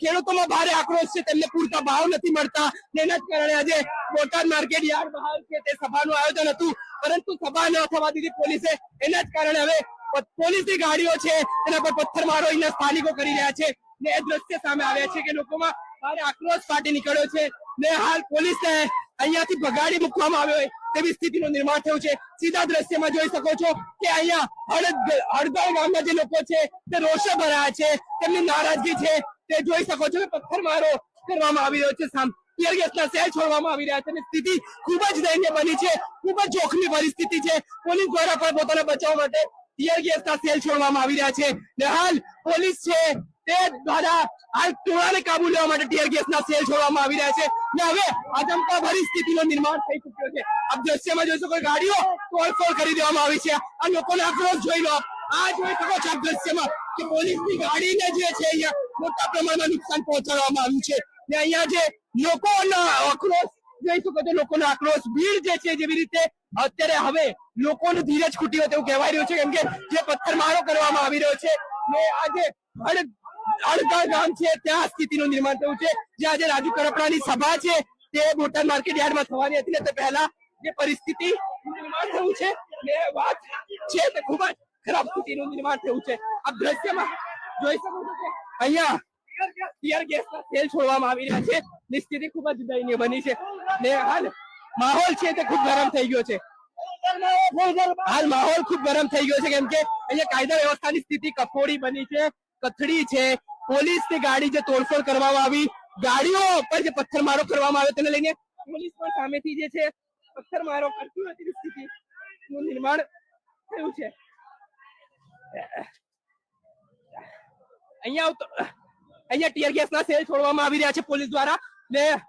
ખેડૂતોમાં ભારે આક્રોશ છે, તેમને પૂરતા ભાવ નથી મળતા. તેના જ કારણે આજે બોટાદ માર્કેટ યાર્ડ બહાર છે, તે સભાનું આયોજન હતું. પરંતુ સભા ન થવા દીધી પોલીસે એના જ કારણે હવે પોલીસની ગાડીઓ છે, એના પર પથ્થરમારો અહીંના સ્થાનિકો કરી રહ્યા છે. ને એ દ્રશ્ય સામે આવ્યા છે કે લોકોમાં ભારે આક્રોશ ફાટી નીકળ્યો છે. ને હાલ પોલીસને અહીંયાથી ભગાડી મૂકવામાં આવ્યો હોય તેવી સ્થિતિનું નિર્માણ થયું છે. સીધા દ્રશ્યમાં જોઈ શકો છો કે અહીંયા હળદ હળદળ ગામના જે લોકો છે, તે રોષે ભરાયા છે. તેમની નારાજગી છે. તે જોઈ શકો છો કે પથ્થરમારો કરવામાં આવી રહ્યો છે ટીયર ગેસના સેલ છોડવામાં આવી રહ્યા છે અને સ્થિતિ ખૂબ જ દયનીય બની છે. ખૂબ જ જોખમી પરિસ્થિતિ છે. પોલીસ દ્વારા પણ પોતાને બચાવ માટે ગેસના સેલ છોડવામાં આવી રહ્યા છે. ને હાલ પોલીસ છે તે દ્વારા હાલ ટોળાને કાબુ લેવા માટે ટીયર ગેસના સેલ છોડવામાં આવી રહ્યા છે. ને હવે આતંકા ભરી સ્થિતિનો નિર્માણ થઈ ચુક્યો છે. આપ દ્રશ્યમાં જોઈ શકો ગાડીઓ તોડફોડ કરી દેવામાં આવી છે. આ લોકોનો આક્રોશ જોઈ લો આ જોઈ શકો છો આપ દ્રશ્યમાં કે પોલીસની ગાડીને જે છે અહીંયા મોટા પ્રમાણમાં નુકસાન પહોંચાડવામાં આવ્યું છે. અહીંયા જે લોકોનો આક્રોશ જોઈ શકો છો, લોકોનો આક્રોશ, ભીડ જે છે જેવી રીતે અત્યારે હવે લોકોનું ધીરજ ખૂટી હોય તેવું કહેવાય રહ્યું છે. કેમ કે જે પથ્થરમારો કરવામાં આવી રહ્યો છે ને આજે અડગા ગામ છે, ત્યાં સ્થિતિનું નિર્માણ થયું છે. જે આજે રાજુ કરપડાની સભા છે, તે બોટાદ માર્કેટ યાર્ડમાં થવાની હતી ને તે પહેલા જે પરિસ્થિતિ નિર્માણ થયું છે ને વાત છે તે ખૂબ જ ખરાબ સ્થિતિનું નિર્માણ થયું છે. આ દ્રશ્યમાં જોઈ શકો છો કે અહીંયા ટીયર ગેસના તેલ છોડવામાં આવી રહ્યા છે. ની સ્થિતિ ખૂબ જ દયનીય બની છે. ને હાલ માહોલ છે તે ખૂબ ગરમ થઈ ગયો છે. હાલ માહોલ ખૂબ ગરમ થઈ ગયો છે કેમ કે અહીંયા કાયદા વ્યવસ્થાની સ્થિતિ કફોડી બની છે કથડી છે. પોલીસની ગાડી જે તોડફોડ કરવામાં આવી, ગાડીઓ પર જે પથ્થરમારો કરવામાં આવ્યો તેને લઈને પોલીસ પણ સામેથી જે છે પથ્થરમારો કરતી હતી સ્થિતિનું નિર્માણ થયું છે. અહીંયા અહીંયા ટીયર ગેસના સેલ છોડવામાં આવી રહ્યા છે પોલીસ દ્વારા ને